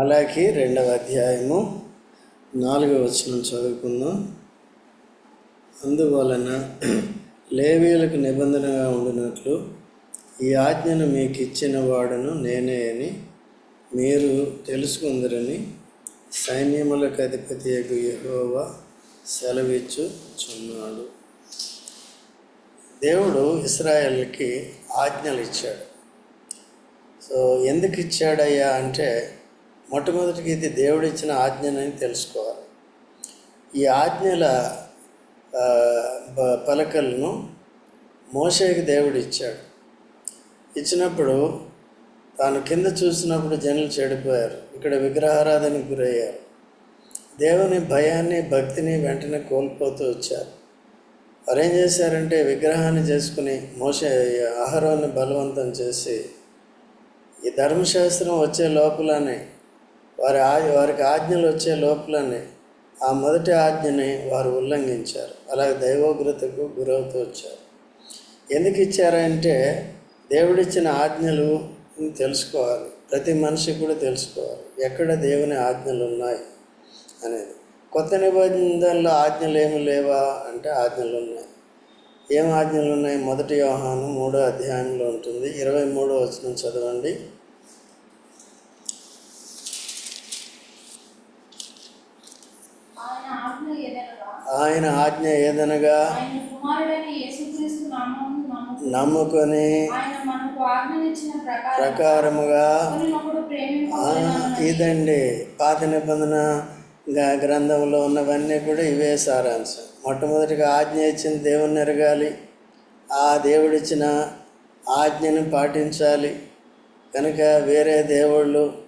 అలాగే రెండవ అధ్యాయము నాలుగవ వచనం చదువుకుందాం. అందువలన లేవీలకు నిబంధనగా ఉండినట్లు ఈ ఆజ్ఞను మీకు ఇచ్చిన వాడును నేనే అని మీరు తెలుసుకుందరని సైన్యములకు అధిపతి సెలవిచ్చు సెలవిచ్చుచున్నాడు. దేవుడు ఇస్రాయల్కి ఆజ్ఞలు ఇచ్చాడు సో ఎందుకు ఇచ్చాడయ్యా అంటే మొట్టమొదటికి ఇది దేవుడిచ్చిన ఆజ్ఞనని తెలుసుకోవాలి. ఈ ఆజ్ఞల బ- పలకలను మోసేకి దేవుడు ఇచ్చాడు ఇచ్చినప్పుడు తాను కింద చూసినప్పుడు జనులు చెడిపోయారు. ఇక్కడ విగ్రహారాధనకు గురయ్యారు. దేవుని భయాన్ని భక్తిని వెంటనే కోల్పోతూ వచ్చారు. వారు ఏం చేశారంటే విగ్రహాన్ని చేసుకుని మోసే ఆహారాన్ని బలవంతం చేసి ఈ ధర్మశాస్త్రం వచ్చే లోపలనే వారి ఆ వారికి ఆజ్ఞలు వచ్చే లోపలనే ఆ మొదటి ఆజ్ఞని వారు ఉల్లంఘించారు. అలాగే దైవోగ్రతకు గురవుతూ వచ్చారు. ఎందుకు ఇచ్చారంటే దేవుడిచ్చిన ఆజ్ఞలు తెలుసుకోవాలి. ప్రతి మనిషి కూడా తెలుసుకోవాలి. ఎక్కడ దేవుని ఆజ్ఞలు ఉన్నాయి అనేది. కొత్త నిబంధనలో ఆజ్ఞలు ఏమి లేవా అంటే ఆజ్ఞలు ఉన్నాయి. ఏం ఆజ్ఞలు ఉన్నాయి? మొదటి వ్యవహానం మూడో అధ్యాయంలో ఉంటుంది. ఇరవై మూడో వచనం చదవండి ఆయన ఆజ్ఞ ఏదనగా ఆయన ఆజ్ఞ ఏదనగా నమ్ముకొని ప్రకారముగా ఇదండి పాత నిబంధన గ- గ్రంథంలో ఉన్నవన్నీ కూడా ఇవే సారాంశం. మొట్టమొదటిగా ఆజ్ఞ ఇచ్చిన దేవుణ్ణి ఎరగాలి ఆ దేవుడిచ్చిన ఆజ్ఞను పాటించాలి. కనుక వేరే దేవుళ్ళు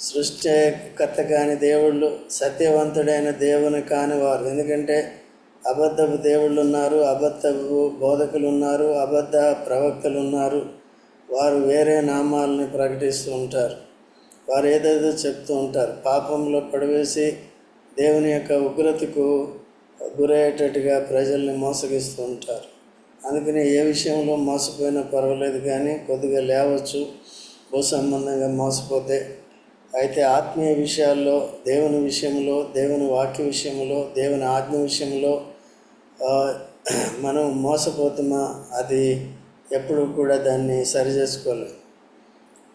సృష్టికర్త కాని దేవుళ్ళు సత్యవంతుడైన దేవుని కాని వారు ఎందుకంటే అబద్ధపు దేవుళ్ళు ఉన్నారు అబద్ధపు బోధకులు ఉన్నారు అబద్ధ ప్రవక్తలు ఉన్నారు వారు వేరే నామాలని ప్రకటిస్తూ ఉంటారు. వారు ఏదేదో చెప్తూ ఉంటారు. పాపంలో పడివేసి దేవుని యొక్క ఉగ్రతకు గురయ్యేటట్టుగా ప్రజల్ని మోసగిస్తూ ఉంటారు. అందుకని ఏ విషయంలో మోసపోయినా పర్వాలేదు కానీ కొద్దిగా లేవచ్చు. భూ సంబంధంగా మోసపోతే అయితే ఆత్మీయ విషయాల్లో దేవుని విషయంలో దేవుని వాక్య విషయంలో దేవుని ఆజ్ఞ విషయంలో మనం మోసపోతున్నా అది ఎప్పుడు కూడా దాన్ని సరి చేసుకోలేం.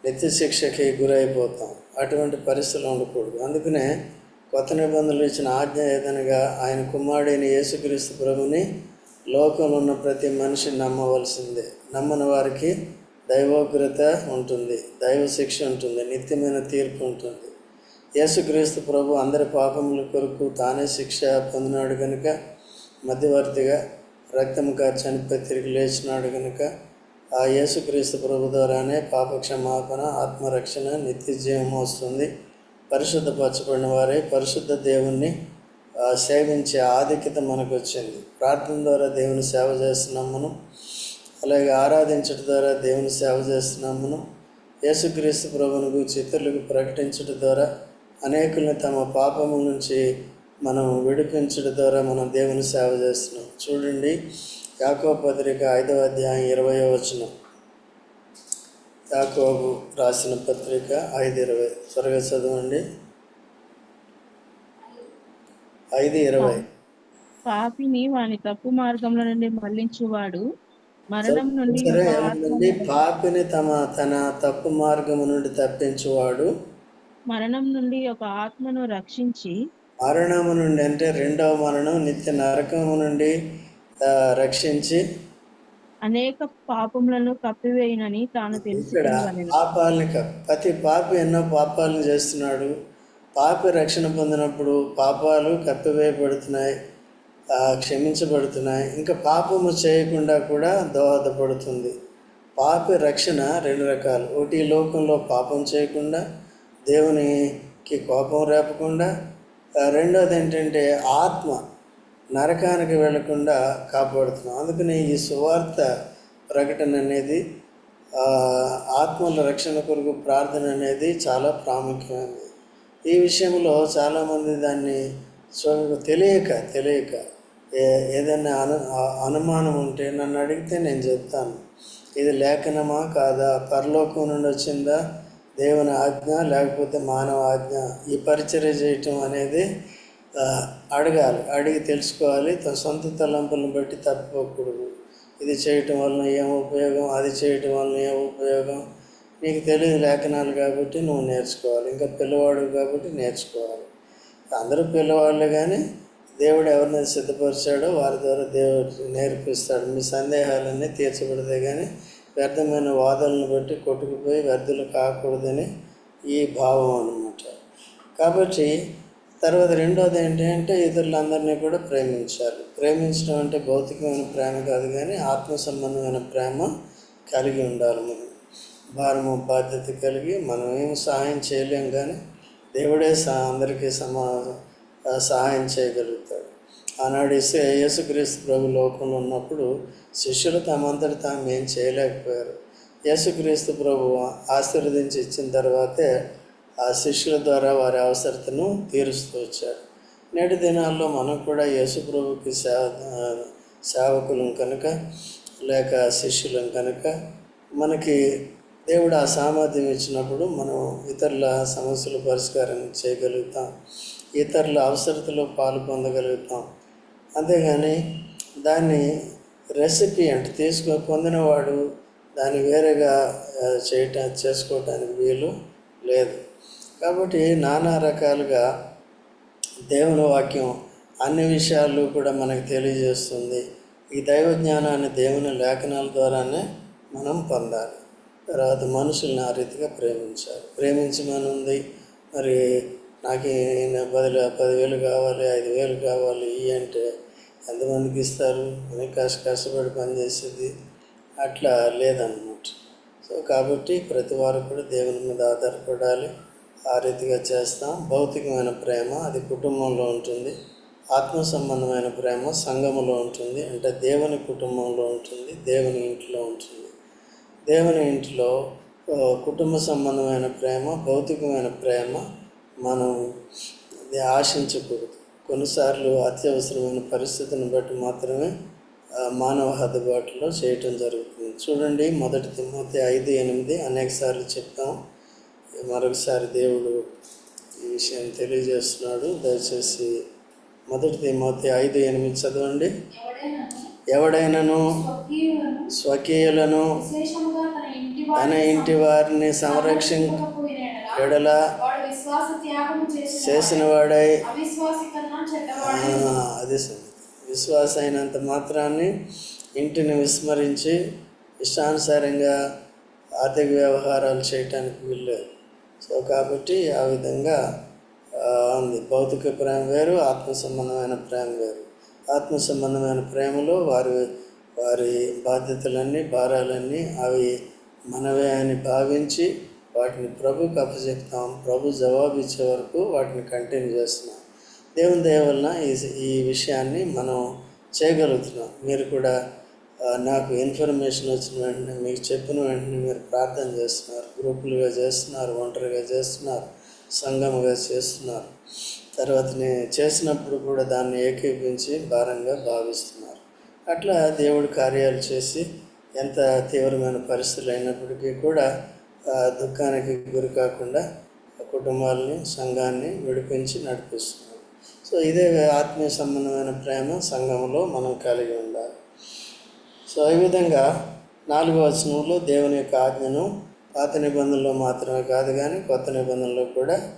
నిత్య శిక్షకి గురైపోతాం. అటువంటి పరిస్థితులు ఉండకూడదు. అందుకనే కొత్త నిబంధనలు ఇచ్చిన ఆజ్ఞ ఏదనగా ఆయన కుమారుడైన యేసుక్రీస్తు ప్రభుని లోకంలో ఉన్న ప్రతి మనిషి నమ్మవలసిందే. నమ్మని వారికి దైవోగ్రత ఉంటుంది దైవ శిక్ష ఉంటుంది నిత్యమైన తీర్పు ఉంటుంది. యేసుక్రీస్తు ప్రభు అందరి పాపముల కొరకు తానే శిక్ష పొందినాడు కనుక మధ్యవర్తిగా రక్తం చనిపోయి తిరిగి లేచినాడు కనుక ఆ యేసుక్రీస్తు ప్రభు ద్వారానే పాప క్షమాపణ ఆత్మరక్షణ నిత్య జీవం వస్తుంది. పరిశుద్ధపరచబడిన వారే పరిశుద్ధ దేవుణ్ణి సేవించే ఆధిక్యత మనకు వచ్చింది ప్రార్థన ద్వారా దేవుని సేవ చేస్తున్నాం మనం. అలాగే ఆరాధించడం ద్వారా దేవుని సేవ చేస్తున్నామును. యేసుక్రీస్తు ప్రభుని గురించి ఇతరులకు ప్రకటించడం ద్వారా అనేకుల్ని తమ పాపముల నుంచి మనం విడిపించడం ద్వారా మనం దేవుని సేవ చేస్తున్నాం. చూడండి యాకో పత్రిక ఐదవ అధ్యాయం ఇరవై వచనం. యాకోబు రాసిన పత్రిక ఐదు ఇరవై. త్వరగా చదవండి. ఐదు ఇరవై. పాపిని వాని తప్పు మార్గంలో నుండి మళ్ళించువాడు మరణం నుండి పాపిని తమ తన తప్పు మార్గము నుండి తప్పించువాడు. మరణం నుండి ఒక ఆత్మను రక్షించి మరణము నుండి అంటే రెండవ మరణం నిత్య నరకము నుండి రక్షించి అనేక పాపములను కప్పివేయనని తాను ఇక్కడ పాపాలని ప్రతి పాపి ఎన్నో పాపాలను చేస్తున్నాడు. పాపి రక్షణ పొందినప్పుడు పాపాలు కప్పివేయబడుతున్నాయి. క్షమించబడుతున్నాయి. ఇంకా పాపము చేయకుండా కూడా దోహదపడుతుంది. పాపి రక్షణ రెండు రకాలు. ఒకటి లోకంలో పాపం చేయకుండా దేవునికి కోపం రేపకుండా రెండోది ఏంటంటే ఆత్మ నరకానికి వెళ్ళకుండా కాపాడుతున్నాం. అందుకని ఈ సువార్త ప్రకటన అనేది ఆత్మల రక్షణ కొరకు ప్రార్థన అనేది చాలా ప్రాముఖ్యమైనది. ఈ విషయంలో చాలామంది దాన్ని సో తెలియక తెలియక ఏదైనా అను అనుమానం ఉంటే నన్ను అడిగితే నేను చెప్తాను. ఇది లేఖనమా కాదా? పరలోకం నుండి వచ్చిందా? దేవుని ఆజ్ఞ లేకపోతే మానవ ఆజ్ఞ? ఈ పరిచర్య చేయటం అనేది అడగాలి. అడిగి తెలుసుకోవాలి. తన సొంత తలంపులను బట్టి తప్పుకోకూడదు ఇది చేయటం వలన ఏం ఉపయోగం? అది చేయటం వలన ఏం ఉపయోగం? నీకు తెలియదు లేఖనాలు కాబట్టి నువ్వు నేర్చుకోవాలి. ఇంకా పిల్లవాడు కాబట్టి నేర్చుకోవాలి. అందరూ పిల్లవాళ్ళే కానీ దేవుడు ఎవరిని సిద్ధపరిచాడో వారి ద్వారా దేవుడు నేర్పిస్తాడు. మీ సందేహాలన్నీ తీర్చబడతాయి కానీ వ్యర్థమైన వాదనలను బట్టి కొట్టుకుపోయి వ్యర్థులు కాకూడదని ఈ భావం అన్నమాట. కాబట్టి తర్వాత రెండోది ఏంటంటే ఇతరులందరినీ కూడా ప్రేమించాలి. ప్రేమించడం అంటే భౌతికమైన ప్రేమ కాదు కానీ ఆత్మ సంబంధమైన ప్రేమ కలిగి ఉండాలి మనం. భారము బాధ్యత కలిగి మనం ఏం సహాయం చేయలేం కానీ దేవుడే సా అందరికీ సమా సహాయం చేయగలుగుతాడు. ఆనాడు ఇసే యేసుక్రీస్తు ప్రభు లోకంలో ఉన్నప్పుడు శిష్యులు తమంతటి తాము ఏం చేయలేకపోయారు. యేసుక్రీస్తు ప్రభు ఆశీర్వదించి ఇచ్చిన తర్వాతే ఆ శిష్యుల ద్వారా వారి అవసరతను తీరుస్తూ వచ్చాడు. నేటి దినాల్లో మనం కూడా యేసు ప్రభుకి సేవ సేవకులం కనుక లేక శిష్యులం కనుక మనకి దేవుడు ఆ సామర్థ్యం ఇచ్చినప్పుడు మనం ఇతరుల సమస్యల పరిష్కారం చేయగలుగుతాం. ఇతరుల అవసరతలో పాలు పొందగలుగుతాం. అంతేగాని దాన్ని రెసిపీ అంటే తీసుకొని పొందినవాడు దాన్ని వేరేగా చేయటం చేసుకోవటానికి వీలు లేదు. కాబట్టి నానా రకాలుగా దేవుని వాక్యం అన్ని విషయాలు కూడా మనకు తెలియజేస్తుంది. ఈ దైవ జ్ఞానాన్ని దేవుని లేఖనాల ద్వారానే మనం పొందాలి. తర్వాత మనుషుల్ని ఆ రీతిగా ప్రేమించాలి. ప్రేమించమని ఉంది మరి నాకు ఈయన పది పదివేలు కావాలి ఐదు వేలు కావాలి ఇవి అంటే ఎంతమందికి ఇస్తారు? అని కష్ట కష్టపడి పనిచేసేది అట్లా లేదన్నమాట. సో కాబట్టి ప్రతి వారు కూడా దేవుని మీద ఆధారపడాలి. ఆ రీతిగా చేస్తాం. భౌతికమైన ప్రేమ అది కుటుంబంలో ఉంటుంది. ఆత్మ సంబంధమైన ప్రేమ సంఘములో ఉంటుంది. అంటే దేవుని కుటుంబంలో ఉంటుంది దేవుని ఇంట్లో ఉంటుంది. దేవుని ఇంట్లో కుటుంబ సంబంధమైన ప్రేమ భౌతికమైన ప్రేమ మనం అది ఆశించకూడదు. కొన్నిసార్లు అత్యవసరమైన పరిస్థితిని బట్టి మాత్రమే మానవ హద్దుబాటులో చేయటం జరుగుతుంది. చూడండి మొదటి తిమ్మతి ఐదు ఎనిమిది అనేకసార్లు చెప్తాం మరొకసారి దేవుడు ఈ విషయం తెలియజేస్తున్నాడు. దయచేసి మొదటి తిమ్మతి ఐదు ఎనిమిది చదవండి. ఎవడైనను స్వకీయులను తన ఇంటి వారిని సంరక్షించడలా చేసిన వాడై అది విశ్వాస అయినంత మాత్రాన్ని ఇంటిని విస్మరించి ఇష్టానుసారంగా ఆర్థిక వ్యవహారాలు చేయటానికి వీల్లేదు. సో కాబట్టి ఆ విధంగా ఉంది. భౌతిక ప్రేమ వేరు ఆత్మ సంబంధమైన ప్రేమ వేరు. ఆత్మ సంబంధమైన ప్రేమలో వారి వారి బాధ్యతలన్నీ భారాలన్నీ అవి మనవే అని భావించి వాటిని ప్రభుకి అప్పచెప్తాం ప్రభు జవాబు ఇచ్చే వరకు వాటిని కంటిన్యూ చేస్తున్నాం. దేవుని దయ వలన ఈ ఈ విషయాన్ని మనం చేయగలుగుతున్నాం. మీరు కూడా నాకు ఇన్ఫర్మేషన్ వచ్చిన వెంటనే మీకు చెప్పిన వెంటనే మీరు ప్రార్థన చేస్తున్నారు. గ్రూపులుగా చేస్తున్నారు ఒంటరిగా చేస్తున్నారు సంఘముగా చేస్తున్నారు. తర్వాత నేను చేసినప్పుడు కూడా దాన్ని ఏకీపించి భారంగా భావిస్తున్నారు. అట్లా దేవుడు కార్యాలు చేసి ఎంత తీవ్రమైన పరిస్థితులు అయినప్పటికీ కూడా దుఃఖానికి గురి కాకుండా కుటుంబాలని సంఘాన్ని విడిపించి నడిపిస్తున్నారు సో ఇదే ఆత్మీయ సంబంధమైన ప్రేమ సంఘంలో మనం కలిగి ఉండాలి. సో ఈ విధంగా నాలుగో వచనంలో దేవుని యొక్క ఆజ్ఞను పాత నిబంధనలో మాత్రమే కాదు కానీ కొత్త నిబంధనలో కూడా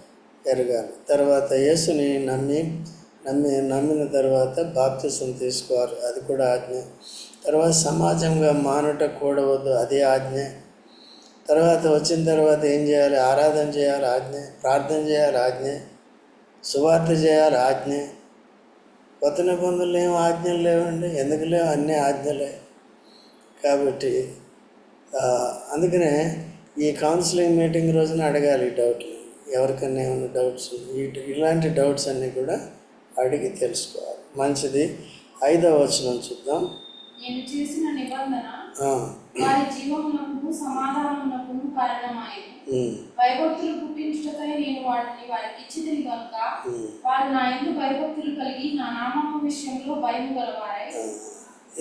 ఎరగాలి. తర్వాత యేసుని నమ్మి నమ్మి నమ్మిన తర్వాత బాప్తిసం తీసుకోవాలి. అది కూడా ఆజ్ఞ. తర్వాత సమాజంగా మానుట కూడవద్దు. అదే ఆజ్ఞ. తర్వాత వచ్చిన తర్వాత ఏం చేయాలి? ఆరాధన చేయాలి ఆజ్ఞ ప్రార్థన చేయాలి ఆజ్ఞ సువార్త చేయాలి ఆజ్ఞ. కొత్త నిబంధనలు ఏం ఆజ్ఞలు లేవండి. ఎందుకు లేవు? అన్నీ ఆజ్ఞలే. కాబట్టి అందుకనే ఈ కౌన్సిలింగ్ మీటింగ్ రోజున అడగాలి ఈ డౌట్లు ఎవరికన్నా ఏమైనా డౌట్స్ ఇలాంటి డౌట్స్ అన్నీ కూడా అడిగి తెలుసుకోవాలి. మంచిది. ఐదవ వచనం చూద్దాం. నేను చేసిన నిబంధన ఆ, వారి జీవమునకు సమాధానమునకు కారణమాయను భయభక్తులు పుట్టించుటకై నేను వాటిని వారికి ఇచ్చితిని కనుక. వారు నా ఎందు భయభక్తులు కలిగి నా నామము విషయంలో భయం గలవారై.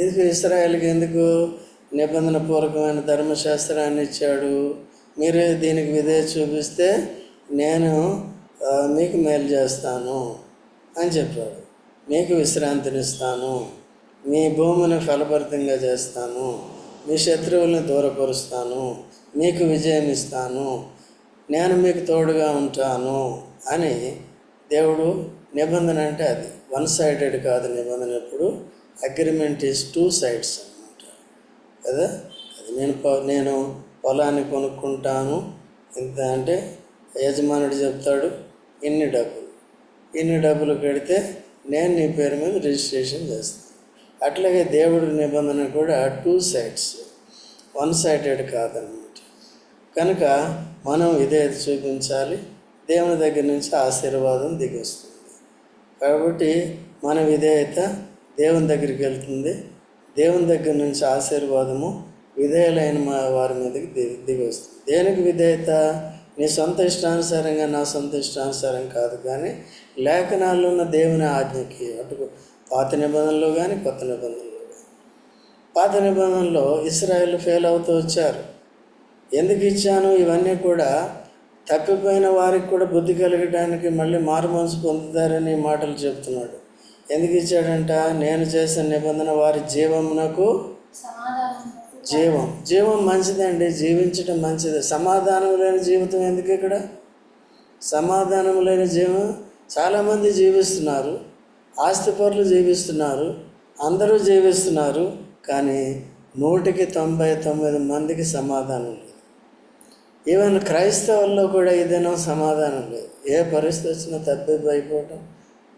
ఇది ఇస్రాయేల్కి ఎందుకు నిబంధన పూర్వకమైన ధర్మశాస్త్రాన్ని ఇచ్చాడు? మీరు దీనికి విధేయ చూపిస్తే నేను మీకు మేలు చేస్తాను అని చెప్పాడు. మీకు విశ్రాంతినిస్తాను. మీ భూమిని ఫలభరితంగా చేస్తాను. మీ శత్రువుల్ని దూరపరుస్తాను మీకు విజయం ఇస్తాను నేను మీకు తోడుగా ఉంటాను అని దేవుడు నిబంధన అంటే అది. వన్ సైడెడ్ కాదు నిబంధన ఎప్పుడు. అగ్రిమెంట్ ఈజ్ టూ సైడ్స్ అనమాట కదా? అది నేను పొ- నేను పొలాన్ని కొనుక్కుంటాను. ఇంత అంటే యజమానుడు చెప్తాడు ఇన్ని డబ్బులు. ఇన్ని డబ్బులు కడితే నేను నీ పేరు మీద రిజిస్ట్రేషన్ చేస్తాను. అట్లాగే దేవుడి నిబంధన కూడా టూ సైడ్స్ వన్ సైడెడ్ కాదనమాట కనుక మనం ఇదే చూపించాలి. దేవుని దగ్గర నుంచి ఆశీర్వాదం దిగొస్తుంది. కాబట్టి మన విధేయత దేవుని దగ్గరికి వెళ్తుంది. దేవుని దగ్గర నుంచి ఆశీర్వాదము విధేయులైన మా వారి మీదకి దిగి దిగొస్తుంది. దేనికి విధేయత? నీ సొంత ఇష్టానుసారంగా నా సొంత ఇష్టానుసారం కాదు కానీ లేఖనాల్లో ఉన్న దేవుని ఆజ్ఞకి అటు పాత నిబంధనలో కానీ కొత్త నిబంధనలో కానీ పాత నిబంధనలో ఇస్రాయేల్ ఫెయిల్ అవుతూ వచ్చారు. ఎందుకు ఇచ్చాను? ఇవన్నీ కూడా తప్పిపోయిన వారికి కూడా బుద్ధి కలగడానికి మళ్ళీ మారు మనసు పొందుతారని మాటలు చెప్తున్నాడు. ఎందుకు ఇచ్చాడంట? నేను చేసిన నిబంధన వారి జీవమునకు సమాధానం. జీవం. జీవం మంచిదండి. జీవించడం మంచిది. సమాధానం లేని జీవితం ఎందుకు ఇక్కడ? సమాధానం లేని జీవం. చాలామంది జీవిస్తున్నారు. ఆస్తిపరులు జీవిస్తున్నారు అందరూ జీవిస్తున్నారు కానీ నూటికి తొంభై తొమ్మిది మందికి సమాధానం లేదు. ఈవెన్ క్రైస్తవుల్లో కూడా ఇదేనో సమాధానం లేదు. ఏ పరిస్థితి వచ్చినా తప్పిపోయిపోవటం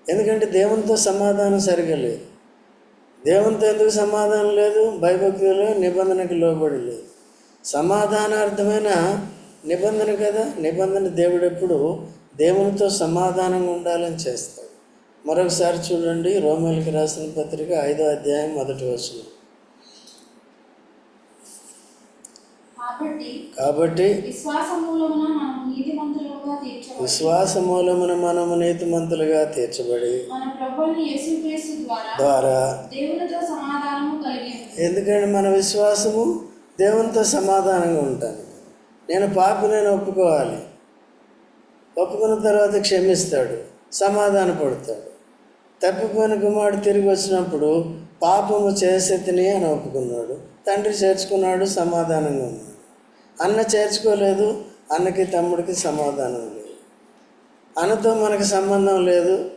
ఎందుకంటే దేవునితో సమాధానం సరిగా లేదు. దేవునితో ఎందుకు సమాధానం లేదు? భయభక్తులు నిబంధనకు లోబడి లేదు. సమాధానార్థమైన నిబంధన కదా? నిబంధన దేవుడు ఎప్పుడు దేవునితో సమాధానంగా ఉండాలని చేస్తాడు. మరొకసారి చూడండి రోమిలకి రాసిన పత్రిక ఐదో అధ్యాయం మొదటి వచనం. కాబట్టి విశ్వాస మూలమున మనము నీతిమంతులుగా తీర్చబడి ద్వారా ఎందుకంటే మన విశ్వాసము దేవునితో సమాధానంగా ఉంటాను నేను పాపినని ఒప్పుకోవాలి. ఒప్పుకున్న తర్వాత క్షమిస్తాడు సమాధాన పడతాడు తప్పిపోయిన కుమారుడు తిరిగి వచ్చినప్పుడు పాపము చేసేతిని అని ఒప్పుకున్నాడు. తండ్రి చేర్చుకున్నాడు సమాధానంగా ఉన్నాడు. అన్న చేర్చుకోలేదు అన్నకి తమ్ముడికి సమాధానం లేదు. అన్నతో మనకు సంబంధం లేదు.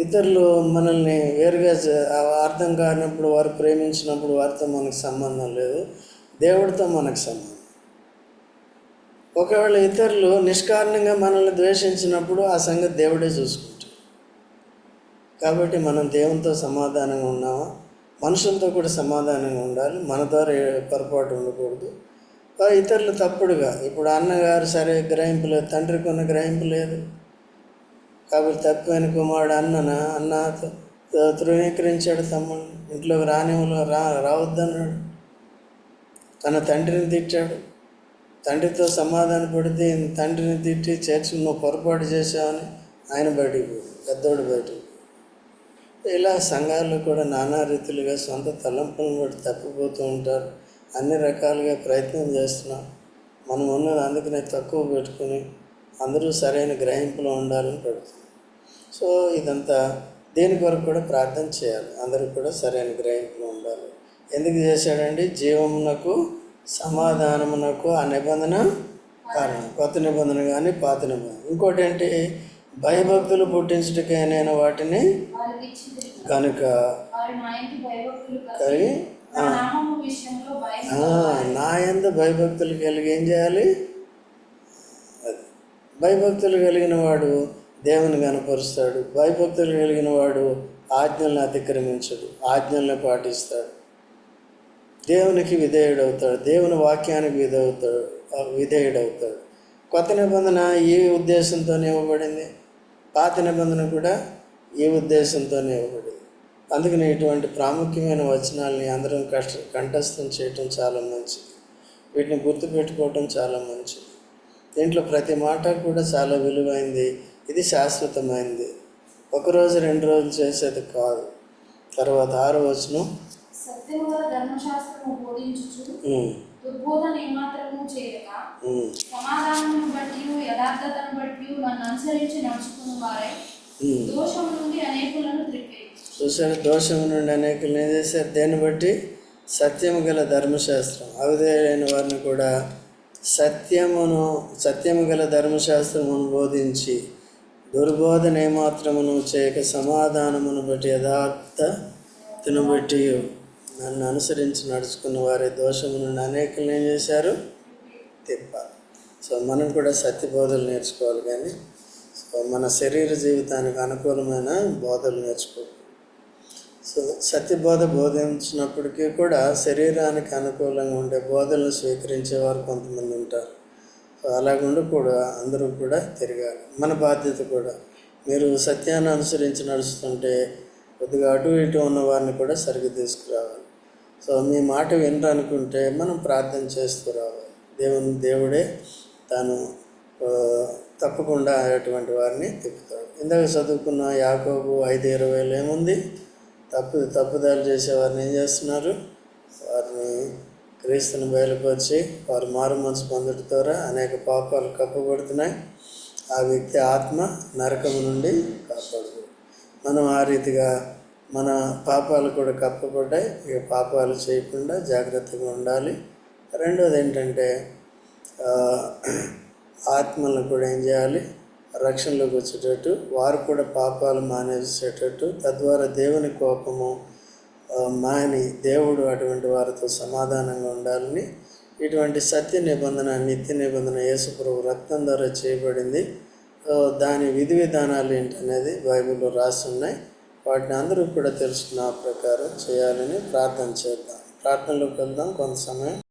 ఇతరులు మనల్ని వేరుగా చే- అర్థం కానప్పుడు వారు ప్రేమించినప్పుడు వారితో మనకు సంబంధం లేదు. దేవుడితో మనకు సంబంధం ఒకవేళ ఇతరులు నిష్కారణంగా మనల్ని ద్వేషించినప్పుడు ఆ సంగతి దేవుడే చూసుకుంటాడు. కాబట్టి మనం దేవునితో సమాధానంగా ఉన్నామా? మనుషులతో కూడా సమాధానంగా ఉండాలి. మన ద్వారా పొరపాటు ఉండకూడదు. ఇతరులు తప్పుడుగా. ఇప్పుడు అన్నగారు సరే గ్రహింపు లేదు తండ్రికి ఉన్న గ్రహింపు లేదు. కాబట్టి తప్పైన కుమారుడు అన్నన? అన్న త- తృణీకరించాడు తమ్ముడు ఇంట్లోకి రానివ్వలో రా రావద్దన్నాడు. తన తండ్రిని తిట్టాడు. తండ్రితో సమాధాన పడితే తండ్రిని తిట్టి చర్చి నువ్వు పొరపాటు చేశావని ఆయన బయటికి పెద్దోడు బయటికి ఇలా సంఘాలు కూడా నానా రీతిలుగా సొంత తలంపులను బట్టి తప్పిపోతూ ఉంటారు. అన్ని రకాలుగా ప్రయత్నం చేస్తున్నాం. మనం ఉన్నది అందుకనే తక్కువ పెట్టుకుని అందరూ సరైన గ్రహింపులో ఉండాలని పెడుతున్నాం. సో ఇదంతా దేని కొరకు కూడా ప్రార్థన చేయాలి. అందరూ కూడా సరైన గ్రహింపులో ఉండాలి. ఎందుకు చేశాడండి? జీవమునకు సమాధానమునకు ఆ నిబంధన కారణం. కొత్త నిబంధన కానీ పాత నిబంధన. ఇంకోటి ఏంటి? భయభక్తులు పుట్టించటకే నేను వాటిని కనుక వారి నా ఎందు భయభక్తులు కలిగి ఏం చేయాలి? భయభక్తులు కలిగిన వాడు దేవుని కనపరుస్తాడు భయభక్తులు కలిగిన వాడు ఆజ్ఞలను అతిక్రమించడు. ఆజ్ఞలను పాటిస్తాడు. దేవునికి విధేయుడవుతాడు. దేవుని వాక్యానికి విధవుతాడు విధేయుడవుతాడు. కొత్త నిబంధన ఈ ఉద్దేశంతోనే ఇవ్వబడింది? పాత నిబంధన కూడా ఈ ఉద్దేశంతోనే ఇవ్వబడింది అందుకని ఇటువంటి ప్రాముఖ్యమైన వచనాల్ని అందరం కష్ట కంఠస్థం చేయటం చాలా మంచిది. వీటిని గుర్తుపెట్టుకోవటం చాలా మంచిది. దీంట్లో ప్రతి మాట కూడా చాలా విలువైంది. ఇది శాశ్వతమైనది ఒకరోజు రెండు రోజులు చేసేది కాదు. తర్వాత ఆరో వచనం. సమాధానమును బట్టి యథార్థతను బట్టి నన్ను అనుసరించి నడుచుకున్న వారై చూసారు దోషము నుండి అనేకులను అనేకులు ఏం చేశారు? దేన్ని బట్టి? సత్యము గల ధర్మశాస్త్రం. అవిధేయులైన వారిని కూడా సత్యమును సత్యము గల ధర్మశాస్త్రమును బోధించి దుర్బోధన ఏమాత్రమును చేయక సమాధానమును బట్టి యథార్థతను బట్టి నన్ను అనుసరించి నడుచుకున్న వారి దోషము నుండి అనేకులు ఏం చేశారు? తిప్పాలి. సో మనం కూడా సత్యబోధలు నేర్చుకోవాలి కానీ మన శరీర జీవితానికి అనుకూలమైన బోధలు నేర్చుకో. సో సత్యబోధ బోధించినప్పటికీ కూడా శరీరానికి అనుకూలంగా ఉండే బోధనలు స్వీకరించేవారు కొంతమంది ఉంటారు. సో అలాగ అందరూ కూడా తిరగాలి. మన బాధ్యత కూడా. మీరు సత్యాన్ని అనుసరించి నడుస్తుంటే కొద్దిగా అటు ఇటు ఉన్న వారిని కూడా సరిగ్గా తీసుకురావాలి. సో మీ మాట వినరనుకుంటే మనం ప్రార్థన చేస్తూ రావాలి. దేవుని దేవుడే తాను తప్పకుండా అటువంటి వారిని తిప్పుతాడు ఇందాక చదువుకున్న యాకోబు ఐదు ఇరవైలో ఏముంది? తప్పు తప్పుదాలు చేసేవారిని ఏం చేస్తున్నారు? వారిని క్రీస్తుని బయలుపరిచి వారు మారు మనసు పొందడం ద్వారా అనేక పాపాలు కప్పబడుతున్నాయి. ఆ వ్యక్తి ఆత్మ నరకము నుండి కాపాడు మనం ఆ రీతిగా మన పాపాలు కూడా కప్పబడ్డాయి. ఇక పాపాలు చేయకుండా జాగ్రత్తగా ఉండాలి. రెండోది ఏంటంటే ఆత్మలను కూడా ఏం చేయాలి? రక్షణలోకి వచ్చేటట్టు వారు కూడా పాపాలు మానేసేటట్టు తద్వారా దేవుని కోపము మాని దేవుడు అటువంటి వారితో సమాధానంగా ఉండాలని ఇటువంటి సత్య నిబంధన నిత్య నిబంధన యేసుప్రభు రక్తం ద్వారా చేయబడింది. దాని విధి విధానాలు ఏంటనేది బైబిల్లో రాసి ఉన్నాయి. వాటిని అందరూ కూడా తెలుసుకున్న ఆ ప్రకారం చేయాలని ప్రార్థన చేద్దాం. ప్రార్థనలోకి వెళ్దాం కొంత సమయం